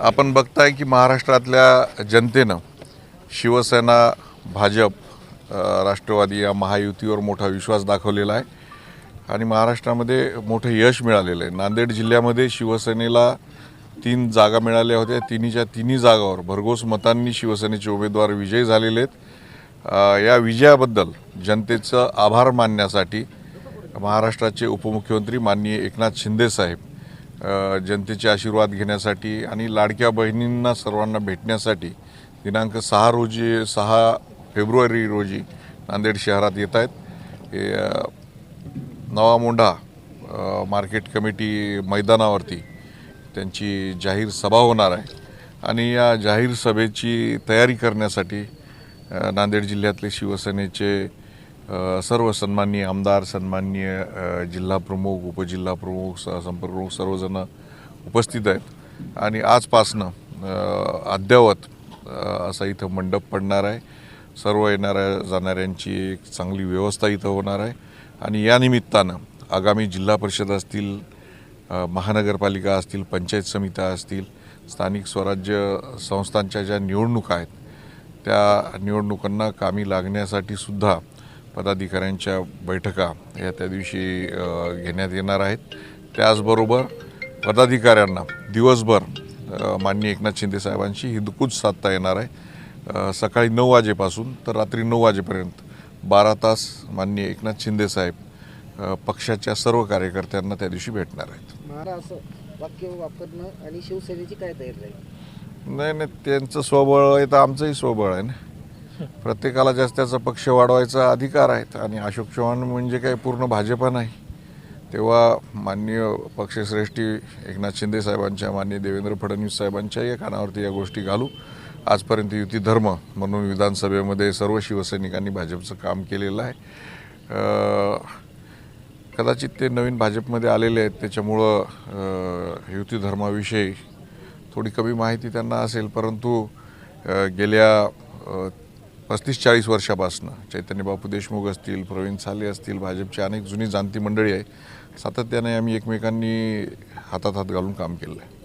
आपण बघताय की महाराष्ट्रातल्या जनतेनं शिवसेना भाजप राष्ट्रवादी या महायुतीवर मोठा विश्वास दाखवलेला आहे. आणि महाराष्ट्रामध्ये मोठं यश मिळालेलं आहे. नांदेड जिल्ह्यामध्ये शिवसेनेला तीन जागा मिळाल्या होत्या. तिन्हीच्या तिन्ही जागावर भरघोस मतांनी शिवसेनेचे उमेदवार विजयी झालेले आहेत. या विजयाबद्दल जनतेचं आभार मानण्यासाठी महाराष्ट्राचे उपमुख्यमंत्री माननीय एकनाथ शिंदेसाहेब जनतेचे आशीर्वाद घेण्यासाठी आणि लाडक्या बहिणींना सर्वांना भेटण्यासाठी दिनांक सहा रोजी सहा फेब्रुवारी रोजी नांदेड शहरात येत आहेत. हे नवा मोंढा मार्केट कमिटी मैदानावरती त्यांची जाहीर सभा होणार आहे. आणि या जाहीर सभेची तयारी करण्यासाठी नांदेड जिल्ह्यातले शिवसेनेचे सर्व सन्माननीय आमदार सन्माननीय जिल्हाप्रमुख उपजिल्हाप्रमुख संपर्कप्रमुख उपजिल्हा प्रमुख स- संपर्क प्रमुख सर्वजण उपस्थित आहेत. आणि आजपासनं अद्यावत अद्ययावत असा इथं मंडप पडणार आहे. सर्व येणाऱ्या जाणाऱ्यांची एक चांगली व्यवस्था इथं होणार आहे. आणि या निमित्तानं आगामी जिल्हा परिषद असतील महानगरपालिका असतील पंचायत समित्या असतील स्थानिक स्वराज्य संस्थांच्या ज्या निवडणुका आहेत त्या निवडणुकांना कामी लागण्यासाठी सुद्धा पदाधिकाऱ्यांच्या बैठका या त्या दिवशी घेण्यात येणार आहेत. त्याचबरोबर पदाधिकाऱ्यांना दिवसभर माननीय एकनाथ शिंदे साहेबांशी हिदकूच साधता येणार आहे. सकाळी नऊ वाजेपासून तर रात्री नऊ वाजेपर्यंत बारा तास माननीय एकनाथ शिंदे साहेब पक्षाच्या सर्व कार्यकर्त्यांना त्या दिवशी भेटणार आहेत. वाक्य वापरणं आणि शिवसेनेची काय तयारी नाही नाही त्यांचं स्वबळ आहे तर आमचंही स्वबळ आहे ना. प्रत्येकाला जास्त त्याचा पक्ष वाढवायचा अधिकार आहेत. आणि अशोक चव्हाण म्हणजे काही पूर्ण भाजपा नाही. तेव्हा माननीय पक्षश्रेष्ठी एकनाथ शिंदे साहेबांच्या माननीय देवेंद्र फडणवीस साहेबांच्याही कानावरती या गोष्टी घालू. आजपर्यंत युती धर्म म्हणून विधानसभेमध्ये सर्व शिवसैनिकांनी भाजपचं काम केलेलं आहे. कदाचित ते नवीन भाजपमध्ये आलेले आहेत त्याच्यामुळं युतीधर्माविषयी युती धर्माविषयी थोडी कमी माहिती त्यांना असेल. परंतु गेल्या पस्तीस चाळीस वर्षापासून. चैतन्य बापू देशमुख असतील प्रवीण साले असतील भाजपची अनेक जुनी जाणती मंडळी आहे. सातत्याने आम्ही एकमेकांनी हातात हात घालून काम केलं आहे